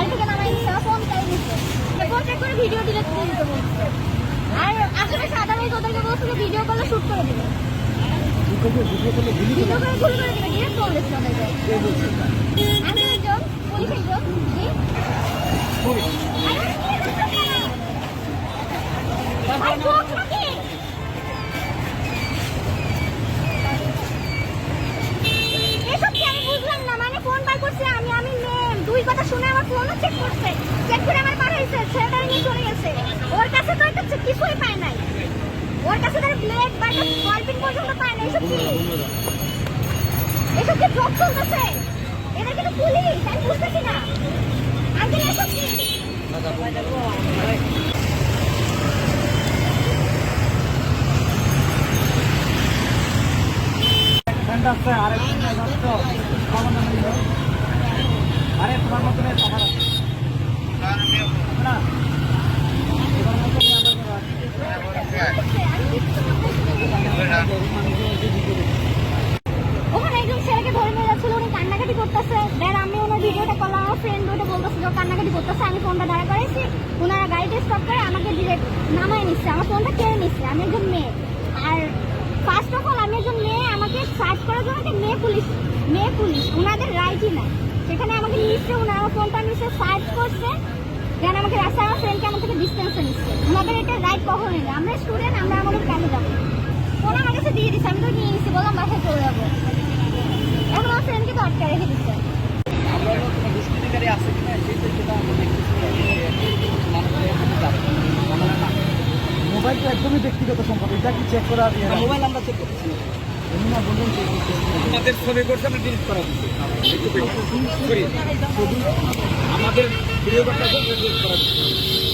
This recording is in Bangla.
গাড়ি থেকে নামাই আমার ফোন চাই নিচ্ছে ফোন চেক করে ভিডিও ডিলেট করে দিতে আর আশেপাশে আদারওয়াইজ ওদেরকে বলছে যে ভিডিও করলে শুট করে দিবে। ভিডিও করে ভুল করে দিবে ডিরেক্ট ওদেরকে আমি একজন, পুলিশ একজন, জি। মেয়ে কথা শুনে আমার ফোনও চেক করছে। চেক করে আমার পাঠাইছে ছেলেটা নিয়ে চলে গেছে। ওর কাছে তো একটা কিছুই পায় নাই। ওর কাছে তার ব্লেড বা একটা বলপিন পর্যন্ত পায় না এসব কি? এসব কি জব চলতেছে? এটা কিন্তু পুলিশ আমি বুঝতেছি না। আঙ্কেল, এসব কি? আরে তোমার মতন সবার আছে না কান্নাকাটি করতেছে। আমি ফোনটা দাঁড়া করেছি ওনারা গাড়িতে স্টপ করে আমাকে ডিরেক্ট নামায় নিচ্ছে আমার ফোনটা কেড়ে নিচ্ছে আমি একজন মেয়ে। আর ফার্স্ট অফ অল আমি একজন মেয়ে, আমাকে সার্চ করার জন্য মেয়ে পুলিশ মেয়ে পুলিশ ওনাদের রাইটই নাই। সেখানে আমার সার্চ করছে দেন আমাকে রাস্তায় আমার ফ্রেন্ডকে আমার থেকে ডিস্টেন্সে নিচ্ছে। ওনাদের এটা রাইট কখনোই নেই আমরা স্টুডেন্ট আমরা আমাদের কেন যাব ফোন আমার কাছে দিয়ে দিচ্ছে আমি তো নিয়ে নিচ্ছি বললাম বাসায় চলে যাব। এখন আমার ফ্রেন্ডকে তো আটকে রেখে দিচ্ছে। আছে কিনা সেটা সেটা আমরা দেখতেছি মানুষের এখানে যাচ্ছে আমরা না মোবাইল তো একদমই ব্যক্তিগত সম্পদ এটা কি চেক করা মোবাইল আমরা চেক করতেছি। না আমাদের ছবি করছে আমরা ডিলিট করা দিচ্ছি আমাদের ভিডিও করতে ডিলিট করা দিচ্ছি